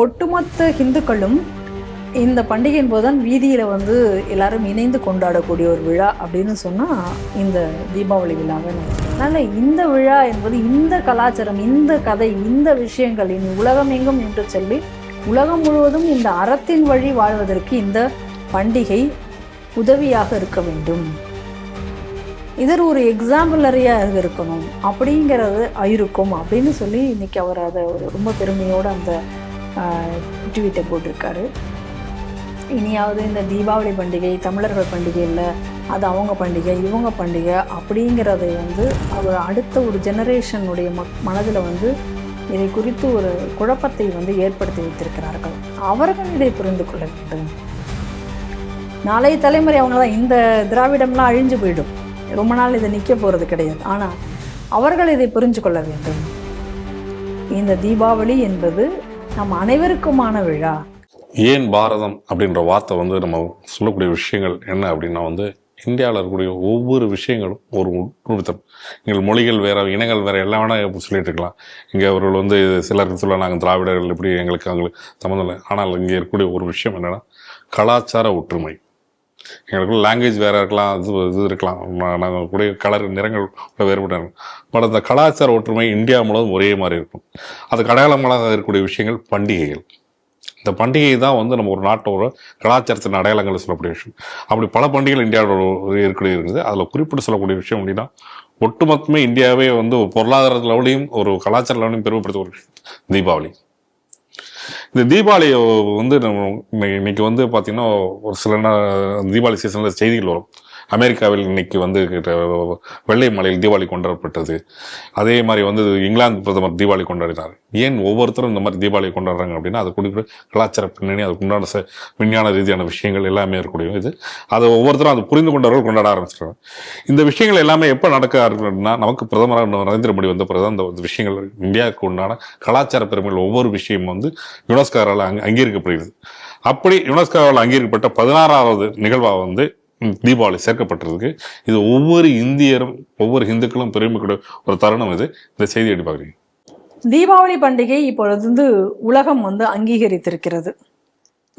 ஒட்டுமொத்த ஹிந்துக்களும் இந்த பண்டிகையின் போதுதான் வீதியில் வந்து எல்லாரும் இணைந்து கொண்டாடக்கூடிய ஒரு விழா அப்படின்னு சொன்னால் இந்த தீபாவளி விழாவை அதனால் இந்த விழா என்பது இந்த கலாச்சாரம் இந்த கதை இந்த விஷயங்கள் இனி உலகம் எங்கும் என்று சொல்லி உலகம் முழுவதும் இந்த அறத்தின் வழி வாழ்வதற்கு இந்த பண்டிகை உதவியாக இருக்க வேண்டும். இதர் ஒரு எக்ஸாம்பிளரியாக இருக்கணும். அப்படிங்கிறது இருக்கும் அப்படின்னு சொல்லி இன்னைக்கு அவர் அதை ரொம்ப பெருமையோடு அந்த ட்வீட்டை போட்டிருக்காரு. இனியாவது இந்த தீபாவளி பண்டிகை தமிழர்கள் பண்டிகை இல்லை அது அவங்க பண்டிகை இவங்க பண்டிகை அப்படிங்கிறத வந்து அவர் அடுத்த ஒரு ஜெனரேஷனுடைய மக் மனதில் வந்து இதை குறித்து ஒரு குழப்பத்தை வந்து ஏற்படுத்தி வைத்திருக்கிறார்கள். அவர்கள் இதை புரிந்து கொள்ள வேண்டும். நாளைய தலைமுறை அவங்க தான் இந்த திராவிடம்லாம் அழிஞ்சு போயிடும். ரொம்ப நாள் இதை நிற்க போகிறது கிடையாது. ஆனால் அவர்கள் இதை புரிஞ்சு கொள்ள வேண்டும். இந்த தீபாவளி என்பது நம் அனைவருக்குமான விழா. ஏன் பாரதம் அப்படின்ற வார்த்தை வந்து நம்ம சொல்லக்கூடிய விஷயங்கள் என்ன அப்படின்னா வந்து இந்தியாவில் இருக்கக்கூடிய ஒவ்வொரு விஷயங்களும் ஒரு உட்புத்தம் எங்கள் மொழிகள் வேறு இனங்கள் வேறு எல்லாம் வேணால் சொல்லிகிட்டு சொல்லிட்டு இருக்கலாம். இங்கே அவர்கள் வந்து சிலர் சொல்ல நாங்கள் திராவிடர்கள் இப்படி எங்களுக்கு அவங்களுக்கு சம்மந்தம் இல்லை. ஆனால் இங்கே இருக்கக்கூடிய ஒரு விஷயம் என்னென்னா கலாச்சார ஒற்றுமை. எங்களுக்கு லாங்குவேஜ் வேற இருக்கலாம் இது இது இருக்கலாம். நாங்கள் கூடிய கலர் நிறங்கள் கூட வேறுபட்டு பட் அந்த கலாச்சார ஒற்றுமை இந்தியா முழுவதும் ஒரே மாதிரி இருக்கும். அதுக்கு அடையாளங்களாக இருக்கக்கூடிய விஷயங்கள் பண்டிகைகள். இந்த பண்டிகை தான் வந்து நம்ம ஒரு நாட்டோட கலாச்சாரத்தின் அடையாளங்கள் சொல்லக்கூடிய விஷயம். அப்படி பல பண்டிகைகள் இந்தியாவோட இருக்கக்கூடிய இருக்குது. அதில் குறிப்பிட்டு சொல்லக்கூடிய விஷயம் அப்படின்னா ஒட்டுமொத்தமே இந்தியாவே வந்து ஒரு பொருளாதார லெவலையும் ஒரு கலாச்சார லெவலையும் பெருமைப்படுத்த ஒரு விஷயம். தீபாவளி. இந்த தீபாவளி வந்து நம்ம இன்னைக்கு இன்னைக்கு வந்து பார்த்தீங்கன்னா ஒரு சில தீபாவளி சீசனில் செய்திகள் வரும். அமெரிக்காவில் இன்னைக்கு வந்து கிட்ட வெள்ளை மலையில் தீபாவளி கொண்டாடப்பட்டது. அதே மாதிரி வந்து இங்கிலாந்து பிரதமர் தீபாவளி கொண்டாடினார். ஏன் ஒவ்வொருத்தரும் இந்த மாதிரி தீபாவளி கொண்டாடுறாங்க அப்படின்னா அது குறிப்பிட்ட கலாச்சார பின்னணி அதுக்கு உண்டான ச- விஞ்ஞான ரீதியான விஷயங்கள் எல்லாமே இருக்கக்கூடிய இது. அதை ஒவ்வொருத்தரும் அதை புரிந்து கொண்டவர்கள் கொண்டாட ஆரம்பிச்சிருக்காங்க. இந்த விஷயங்கள் எல்லாமே எப்போ நடக்க ஆரம்பிக்கும்னா நமக்கு பிரதமராக நரேந்திர மோடி வந்த பிறகு அந்த விஷயங்கள் இந்தியாவுக்கு உண்டான கலாச்சார பெருமைகள் ஒவ்வொரு விஷயமும் வந்து யுனெஸ்காரால் அங்க அங்கீகரிக்கப்படுகிறது. அப்படி யுனெஸ்காவால் அங்கீகரிக்கப்பட்ட பதினாறாவது நிகழ்வாக வந்து தீபாவளி சேர்க்கப்பட்டிருக்கு. இது ஒவ்வொரு இந்தியரும் ஒவ்வொரு இந்துக்களும் பெருமைக்கூடிய ஒரு தருணம் இது. இந்த செய்தி எப்படி பார்க்குறீங்க? தீபாவளி பண்டிகை இப்பொழுது வந்து உலகம் வந்து அங்கீகரித்திருக்கிறது.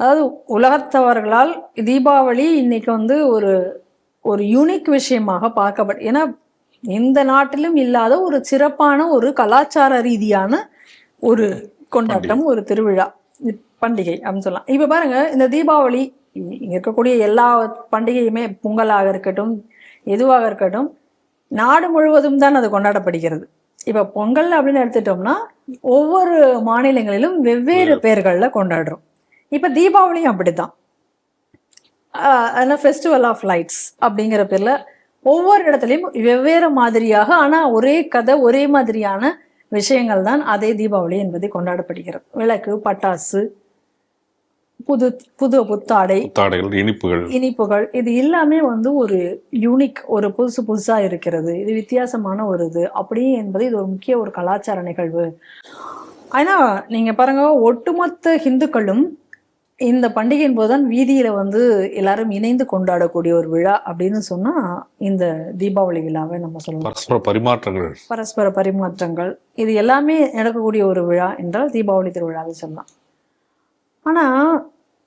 அதாவது உலகத்தவர்களால் தீபாவளி இன்னைக்கு வந்து ஒரு ஒரு யூனிக் விஷயமாக பார்க்கப்படும் ஏன்னா எந்த நாட்டிலும் இல்லாத ஒரு சிறப்பான ஒரு கலாச்சார ரீதியான ஒரு கொண்டாட்டம் ஒரு திருவிழா. பண்டிகை அப்படின்னு சொல்லலாம். இப்போ பாருங்க இந்த தீபாவளி இருக்கக்கூடிய எல்லா பண்டிகையுமே பொங்கலாக இருக்கட்டும் எதுவாக இருக்கட்டும் நாடு முழுவதும் தான் அது கொண்டாடப்படுகிறது. இப்போ பொங்கல் அப்படின்னு எடுத்துட்டோம்னா ஒவ்வொரு மாநிலங்களிலும் வெவ்வேறு பேர்களில் கொண்டாடுறோம். இப்போ தீபாவளியும் அப்படித்தான். அதனால் ஃபெஸ்டிவல் ஆஃப் லைட்ஸ் அப்படிங்கிற பேரில் ஒவ்வொரு இடத்துலையும் வெவ்வேறு மாதிரியாக ஆனால் ஒரே கதை ஒரே மாதிரியான விஷயங்கள் தான் அதே தீபாவளி என்பதை கொண்டாடப்படுகிறது. விளக்கு பட்டாசு புது புது புத்தாடை. புத்தாடைகள் இனிப்புகள். இனிப்புகள். இது எல்லாமே வந்து ஒரு யூனிக் ஒரு புதுசு புதுசா இருக்கிறது. இது வித்தியாசமான ஒரு இது. அப்படி என்பது இது ஒரு முக்கிய ஒரு கலாச்சார நிகழ்வு. ஆனா நீங்க பாருங்க ஒட்டுமொத்த ஹிந்துக்களும் இந்த பண்டிகையின் போதுதான் வீதியில வந்து எல்லாரும் இணைந்து கொண்டாடக்கூடிய ஒரு விழா அப்படின்னு சொன்னா இந்த தீபாவளி விழாவை நம்ம சொல்லலாம். பரஸ்பர பரிமாற்றங்கள். பரஸ்பர பரிமாற்றங்கள். இது எல்லாமே நடக்கக்கூடிய ஒரு விழா என்றால் தீபாவளி திருவிழாவை சொல்லலாம். ஆனா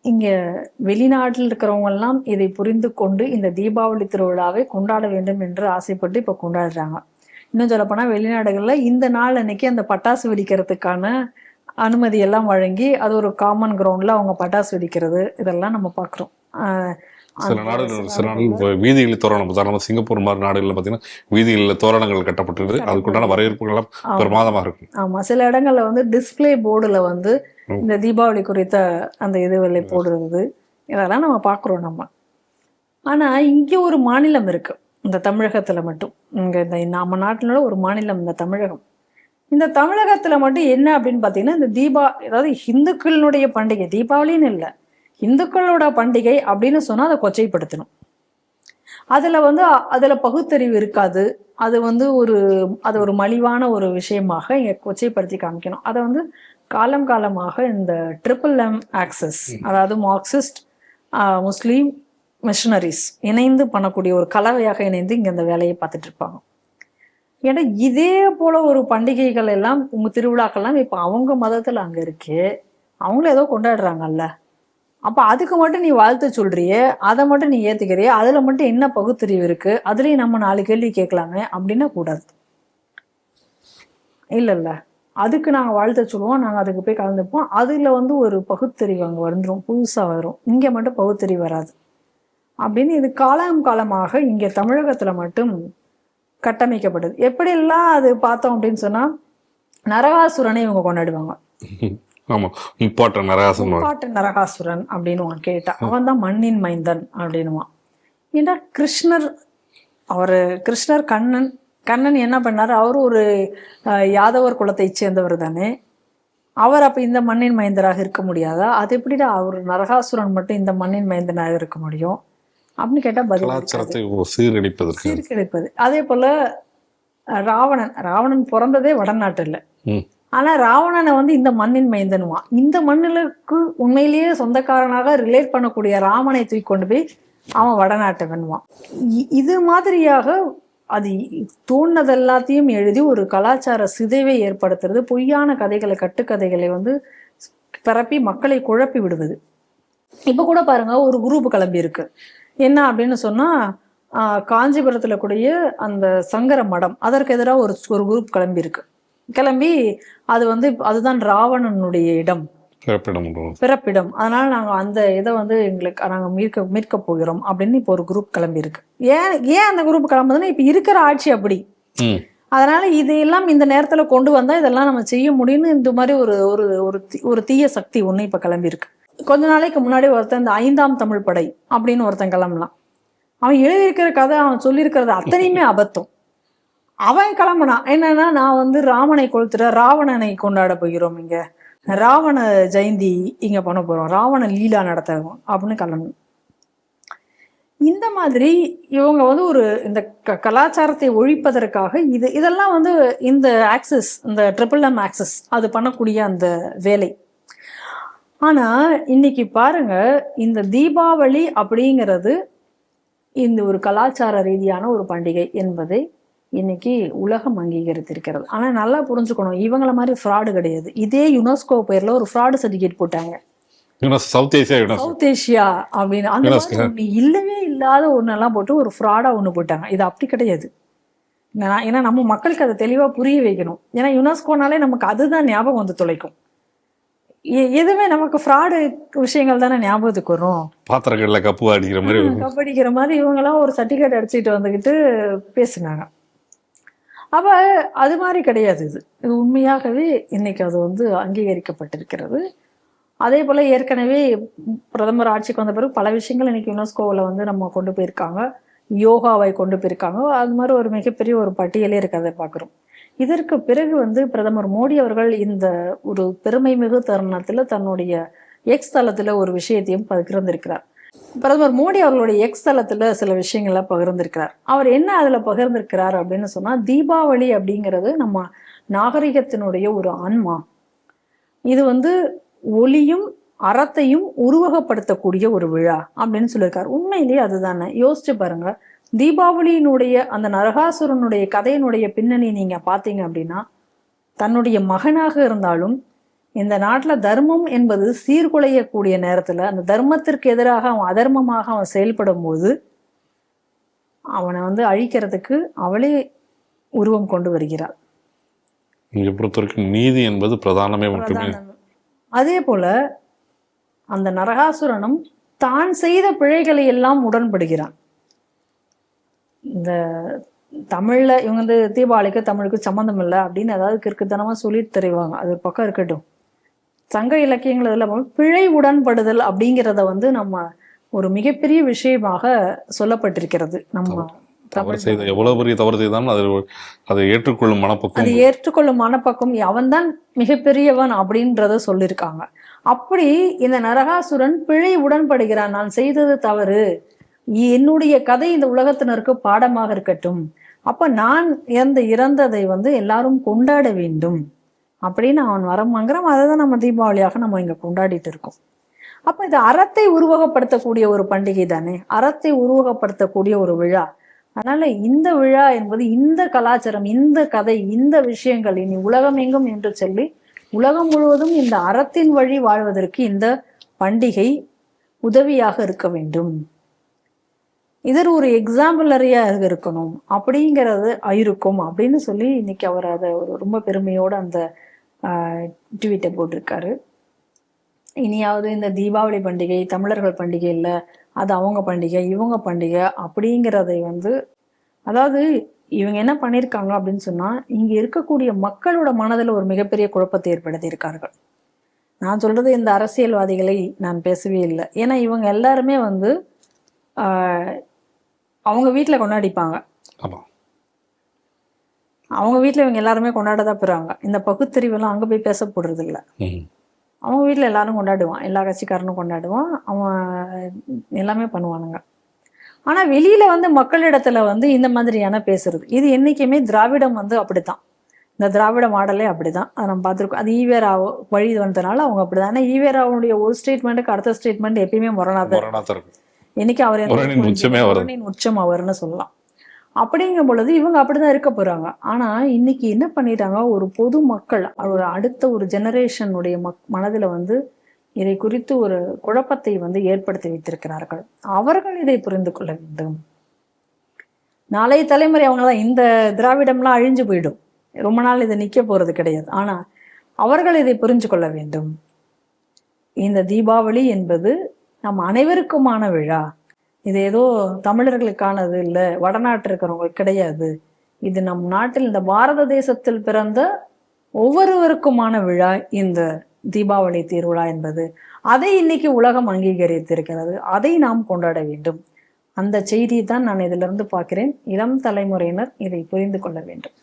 இங்க வெளிநாட்டில் இருக்கிறவங்க எல்லாம் இதை புரிந்து கொண்டு இந்த தீபாவளி திருவிழாவை கொண்டாட வேண்டும் என்று ஆசைப்பட்டு இப்ப கொண்டாடுறாங்க. இன்னும் சொல்லப்போனா வெளிநாடுகள்ல இந்த நாள் அன்னைக்கு அந்த பட்டாசு வெடிக்கிறதுக்கான அனுமதி எல்லாம் வழங்கி அது ஒரு காமன் கிரவுண்ட்ல அவங்க பட்டாசு வெடிக்கிறது இதெல்லாம் நம்ம பாக்குறோம். ஆஹ் சில நாடுகள் சில நாடுகள் வீதிகளில் தோரணம் உதாரணமாக சிங்கப்பூர் மாதிரி நாடுகளில் பார்த்தீங்கன்னா வீதிகளில் தோரணங்கள் கட்டப்பட்டிருக்கு அதுக்குண்டான வரவேற்புகள்லாம். பிரமாதமாக இருக்கும். ஆமா. சில இடங்கள்ல வந்து டிஸ்ப்ளே போர்டுல வந்து. இந்த தீபாவளி குறித்த அந்த இதுகளை போடுறது இதெல்லாம் நம்ம பார்க்குறோம் நம்ம. ஆனா இங்க ஒரு மாநிலம் இருக்கு. இந்த தமிழகத்துல மட்டும். இங்க இந்த நம்ம நாட்டினோட ஒரு மாநிலம் இந்த தமிழகம். இந்த தமிழகத்துல மட்டும் என்ன அப்படின்னு பாத்தீங்கன்னா இந்த தீபா அதாவது இந்துக்களினுடைய பண்டிகை தீபாவளின்னு இல்லை. இந்துக்களோட பண்டிகை அப்படின்னு சொன்னா அதை கொச்சைப்படுத்தணும். அதுல வந்து அதுல பகுத்தறிவு இருக்காது. அது வந்து ஒரு அது ஒரு மலிவான ஒரு விஷயமாக இங்க கொச்சைப்படுத்தி காமிக்கணும். அதை வந்து காலம் காலமாக இந்த ட்ரிபிள் எம் ஆக்சஸ் அதாவது மார்க்சிஸ்ட் முஸ்லீம் மிஷனரிஸ் இணைந்து பண்ணக்கூடிய ஒரு கலவையாக இணைந்து இங்க இந்த வேலையை பார்த்துட்டு இருப்பாங்க. ஏன்னா இதே போல ஒரு பண்டிகைகள் எல்லாம் உங்க திருவிழாக்கள்லாம் இப்ப அவங்க மதத்துல அங்க இருக்கு. அவங்களும் ஏதோ கொண்டாடுறாங்கல்ல. அப்போ அதுக்கு மட்டும் நீ வாழ்த்து சொல்றியே அதை மட்டும் நீ ஏத்துக்கிறியே அதுல மட்டும் என்ன பகுத்தறிவு இருக்கு அதுலயும் நம்ம நாலு கேள்வி கேட்கலாமே அப்படின்னா கூடாது. இல்ல இல்ல அதுக்கு நாங்க வாழ்த்த சொல்லுவோம். நாங்க அதுக்கு போய் கலந்துப்போம். அதுல வந்து ஒரு பகுத்தறிவு அங்க வந்துடும் புதுசா வரும். இங்க மட்டும் பகுத்தறிவு வராது. அப்படின்னு இது காலம் காலமாக இங்க தமிழகத்துல மட்டும் கட்டமைக்கப்படுது. எப்படியெல்லாம் அது பார்த்தோம் அப்படின்னு சொன்னா நரகாசுரனை இவங்க கொண்டாடுவாங்க. ஆமா. முப்பாட்ட நரகாசன் முப்பாட்டு நரகாசுரன் அப்படின்னு கேட்டா அவன் தான் மண்ணின் மைந்தன் அப்படின்னுவான். ஏன்னா கிருஷ்ணர் அவர் கிருஷ்ணர் கண்ணன் கண்ணன் என்ன பண்ணாரு? அவரும் ஒரு யாதவர் குலத்தை சேர்ந்தவர் தானே. அவர் அப்ப இந்த மண்ணின் மைந்தராக இருக்க முடியாதா? அது எப்படிடா அவர் நரகாசுரன் மட்டும் இந்த மண்ணின் மைந்தனாக இருக்க முடியும்? அப்படின்னு கேட்டா பதில் சீரழிப்பதற்கு சீர்கெடுப்பது அதே போல ராவணன் ராவணன் பிறந்ததே வடநாட்டுல. ம். ஆனா ராவணனை வந்து இந்த மண்ணின் மைந்தனுவான் இந்த மண்ணுக்கு உண்மையிலேயே சொந்தக்காரனாக ரிலேட் பண்ணக்கூடிய ராமனை தூக்கி கொண்டு போய் அவன் வடநாட்டவன்வான் இது மாதிரியாக அது தோணுனது எல்லாத்தையும் எழுதி ஒரு கலாச்சார சிதைவை ஏற்படுத்துறது பொய்யான கதைகளை கட்டுக்கதைகளை வந்து பரப்பி மக்களை குழப்பி விடுவது. இப்போ கூட பாருங்க ஒரு குரூப் கிளம்பி இருக்கு. என்ன அப்படின்னு சொன்னா காஞ்சிபுரத்தில் கூடிய அந்த சங்கர மடம் அதற்கு எதிராக ஒரு ஒரு குரூப் கிளம்பி இருக்கு. கிளம்பி அது வந்து அதுதான் ராவணனுடைய இடம். பிறப்பிடம் அதனால நாங்க அந்த இதை வந்து எங்களுக்கு நாங்க மீட்க மீட்க போகிறோம் அப்படின்னு இப்போ ஒரு குரூப் கிளம்பி இருக்கு. ஏன் ஏன் அந்த குரூப் கிளம்புதுன்னா இப்ப இருக்கிற ஆட்சி அப்படி. அதனால இதையெல்லாம் இந்த நேரத்துல கொண்டு வந்தா இதெல்லாம் நம்ம செய்ய முடியும்னு இந்த மாதிரி ஒரு ஒரு ஒரு ஒரு தீய சக்தி ஒண்ணு இப்ப கிளம்பி இருக்கு. கொஞ்ச நாளைக்கு முன்னாடி ஒருத்தன் இந்த ஐந்தாம் தமிழ் படை அப்படின்னு ஒருத்தன் கிளம்பலாம் அவன் எழுதியிருக்கிற கதை அவன் சொல்லியிருக்கிறது அத்தனையுமே அபத்தம். அவன் கிளம்புனான். என்னன்னா நான் வந்து ராமனை கொளுத்துற ராவணனை கொண்டாட போகிறோம் இங்க. ராவண ஜெயந்தி இங்கே பண்ண போகிறோம் ராவண லீலா நடத்துகிறோம் அப்படின்னு கிளம்பு இந்த மாதிரி இவங்க வந்து ஒரு இந்த க- கலாச்சாரத்தை ஒழிப்பதற்காக இது இதெல்லாம் வந்து இந்த ஆக்சஸ் இந்த ட்ரிபிள் எம் ஆக்சஸ் அது பண்ணக்கூடிய அந்த வேலை. ஆனால் இன்னைக்கு பாருங்க இந்த தீபாவளி அப்படிங்கிறது இந்த ஒரு கலாச்சார ரீதியான ஒரு பண்டிகை என்பதை இன்னைக்கு உலகம் அங்கீகரித்திருக்கிறது. ஆனா நல்லா புரிஞ்சுக்கணும் இவங்கள மாதிரி ஃப்ராடு கிடையாது. இதே யுனெஸ்கோ பேர்ல ஒரு ஃப்ராடு சர்டிஃபிகேட் போட்டாங்க. சவுத் ஏசியா யுனெஸ். சவுத் ஏசியா அப்படின்னு. அந்த. மாதிரி ஒண்ணு இல்லவே இல்லாத ஒண்ணெல்லாம் போட்டு ஒரு ஃப்ராடா ஒண்ணு போட்டாங்க. இது அப்படி கிடையாது. ஏன்னா நம்ம மக்களுக்கு அதை தெளிவா புரிய வைக்கணும். ஏன்னா யுனெஸ்கோனாலே நமக்கு அதுதான் ஞாபகம் வந்து தொலைக்கும். எதுவுமே நமக்கு ஃப்ராடு விஷயங்கள் தானே ஞாபகத்துக்கு வரும். பாத்திரக்கடல கப்பு அடிக்கிற மாதிரி கபடிக்கிற மாதிரி இவங்கெல்லாம் ஒரு சர்டிஃபிகேட் அடிச்சுட்டு வந்துக்கிட்டு பேசுனாங்க. அப்போ அது மாதிரி கிடையாது இது. இது உண்மையாகவே இன்னைக்கு அது வந்து அங்கீகரிக்கப்பட்டிருக்கிறது. அதே போல் ஏற்கனவே பிரதமர் ஆட்சிக்கு வந்த பிறகு பல விஷயங்கள் இன்னைக்கு யுனெஸ்கோவில் வந்து நம்ம கொண்டு போயிருக்காங்க. யோகாவை கொண்டு போயிருக்காங்க. அது மாதிரி ஒரு மிகப்பெரிய ஒரு பட்டியலே இருக்கிறத பார்க்குறோம் இதற்கு பிறகு வந்து பிரதமர் மோடி அவர்கள் இந்த ஒரு பெருமை மிகு தருணத்தில் தன்னுடைய எக்ஸ் தளத்தில் ஒரு விஷயத்தையும் பகிர்ந்திருக்கிறார். பிரதமர் மோடி அவர்களுடைய எக்ஸ் தளத்தில் சில விஷயங்களை பகிர்ந்திருக்கிறார். அவர் என்ன அதில் பகிர்ந்திருக்கிறார் அப்படின்னு சொன்னால் தீபாவளி அப்படிங்கிறது நம்ம நாகரிகத்தினுடைய ஒரு ஆன்மா. இது வந்து ஒளியும் அறத்தையும் உருவகப்படுத்தக்கூடிய ஒரு விழா அப்படின்னு சொல்லியிருக்காரு. உண்மையிலேயே அதுதானே. யோசிச்சு பாருங்க. தீபாவளியினுடைய அந்த நரகாசுரனுடைய கதையினுடைய பின்னணி நீங்க பார்த்தீங்க அப்படின்னா தன்னுடைய மகனாக இருந்தாலும் இந்த நாட்டுல தர்மம் என்பது சீர்குலையக்கூடிய நேரத்துல அந்த தர்மத்திற்கு எதிராக அவன் அதர்மமாக அவன் செயல்படும் போது அவனை வந்து அழிக்கிறதுக்கு அவளே உருவம் கொண்டு வருகிறாள். இங்க நீதி என்பது பிரதானமே மட்டுமே. அதே போல அந்த நரகாசுரனும் தான் செய்த பிழைகளை எல்லாம் உடன்படுகிறான். இந்த தமிழ்ல இவங்க வந்து தீபாவளிக்கு தமிழுக்கு சம்மந்தம் இல்லை அப்படின்னு ஏதாவது கிறுக்குத்தனமா சொல்லிட்டு தெரிவாங்க. அது பக்கம் இருக்கட்டும். சங்க இலக்கியங்கள் இதுல பிழை உடன்படுதல் அப்படிங்கிறத வந்து நம்ம ஒரு மிகப்பெரிய விஷயமாக சொல்லப்பட்டிருக்கிறது. நம்ம தவறு. செய்த எவ்வளவு பெரிய தவறு செய்தாலும் அதை அதை ஏற்றுக்கொள்ளும் அது மனப்பக்குவம். ஏற்றுக்கொள்ளும் மனப்பக்கம் அவன்தான் மிகப்பெரியவன் அப்படின்றத சொல்லியிருக்காங்க. அப்படி இந்த நரகாசுரன் பிழை உடன்படுகிறான். நான் செய்தது தவறு. என்னுடைய கதை இந்த உலகத்தினருக்கு பாடமாக இருக்கட்டும். அப்ப நான் இறந்த இறந்ததை வந்து எல்லாரும் கொண்டாட வேண்டும். அப்படின்னு அவன் வரம் வாங்குறான் அதை தான் நம்ம தீபாவளியாக நம்ம இங்க கொண்டாடிட்டு இருக்கோம். அப்ப இது அறத்தை உருவகப்படுத்தக்கூடிய ஒரு பண்டிகை தானே? அறத்தை உருவகப்படுத்தக்கூடிய ஒரு விழா. அதனால இந்த விழா என்பது இந்த கலாச்சாரம் இந்த கதை இந்த விஷயங்கள் இனி உலகம் எங்கும் என்று சொல்லி உலகம் முழுவதும் இந்த அறத்தின் வழி வாழ்வதற்கு இந்த பண்டிகை உதவியாக இருக்க வேண்டும். இதர் ஒரு எக்ஸாம்பிளரியாக இருக்கணும். அப்படிங்கிறது இருக்கும் அப்படின்னு சொல்லி இன்னைக்கு அவர் அதை ஒரு ரொம்ப பெருமையோட அந்த ட்வீட்டை போட்டிருக்காரு. இனியாவது இந்த தீபாவளி பண்டிகை தமிழர்கள் பண்டிகை இல்லை அது அவங்க பண்டிகை இவங்க பண்டிகை அப்படிங்கிறதை வந்து அதாவது இவங்க என்ன பண்ணியிருக்காங்க அப்படின்னு சொன்னால் இங்கே இருக்கக்கூடிய மக்களோட மனதில் ஒரு மிகப்பெரிய குழப்பத்தை ஏற்படுத்தியிருக்கார்கள். நான் சொல்றது இந்த அரசியல்வாதிகளை நான் பேசவே இல்லை. ஏன்னா இவங்க எல்லாருமே வந்து அவங்க வீட்டில் கொண்டாடிப்பாங்க. ஆமாம் அவங்க வீட்டில் இவங்க எல்லாருமே கொண்டாட தான் போகிறாங்க இந்த பகுத்தறிவெல்லாம் அங்கே போய் பேச போடுறது இல்ல அவங்க வீட்டில் எல்லாரும் கொண்டாடுவான். எல்லா கட்சிக்காரனும் கொண்டாடுவான். அவன் எல்லாமே பண்ணுவானுங்க. ஆனால் வெளியில் வந்து மக்களிடத்துல வந்து இந்த மாதிரியான பேசுறது. இது என்றைக்குமே திராவிடம் வந்து அப்படித்தான். இந்த திராவிட மாடலே அப்படிதான். அதை நம்ம பார்த்துருக்கோம். அது ஈவேரா வழி வந்ததுனால அவங்க அப்படிதான். ஏன்னா ஈவேராவுடைய ஒரு ஸ்டேட்மெண்ட்டுக்கு அடுத்த ஸ்டேட்மெண்ட் எப்பயுமே முரணாதான். இன்னைக்கு அவர் உச்சம் அவர்னு சொல்லலாம். அப்படிங்கும் பொழுது இவங்க அப்படிதான் இருக்க போறாங்க. ஆனா இன்னைக்கு என்ன பண்ணிட்டாங்க? ஒரு பொது மக்கள் ஒரு அடுத்த ஒரு ஜெனரேஷனுடைய மக் மனதுல வந்து இதை குறித்து ஒரு குழப்பத்தை வந்து ஏற்படுத்தி வைத்திருக்கிறார்கள். அவர்கள் இதை புரிந்து கொள்ள வேண்டும். நாளைய தலைமுறை அவங்களாம் இந்த திராவிடம்லாம் அழிஞ்சு போயிடும். ரொம்ப நாள் இதை நிற்க போறது கிடையாது. ஆனா அவர்கள் இதை புரிஞ்சு கொள்ள வேண்டும். இந்த தீபாவளி என்பது நம் அனைவருக்குமான விழா. இது ஏதோ தமிழர்களுக்கானது இல்லை வடநாட்டு இருக்கிறவங்களுக்கு கிடையாது. இது நம் நாட்டில் இந்த பாரத தேசத்தில் பிறந்த ஒவ்வொருவருக்குமான விழா இந்த தீபாவளி திருவிழா என்பது. அதை இன்னைக்கு உலகம் அங்கீகரித்திருக்கிறது. அதை நாம் கொண்டாட வேண்டும். அந்த செய்தியை தான் நான் இதிலிருந்து பார்க்கிறேன். இளம் தலைமுறையினர் இதை புரிந்து கொள்ள வேண்டும்.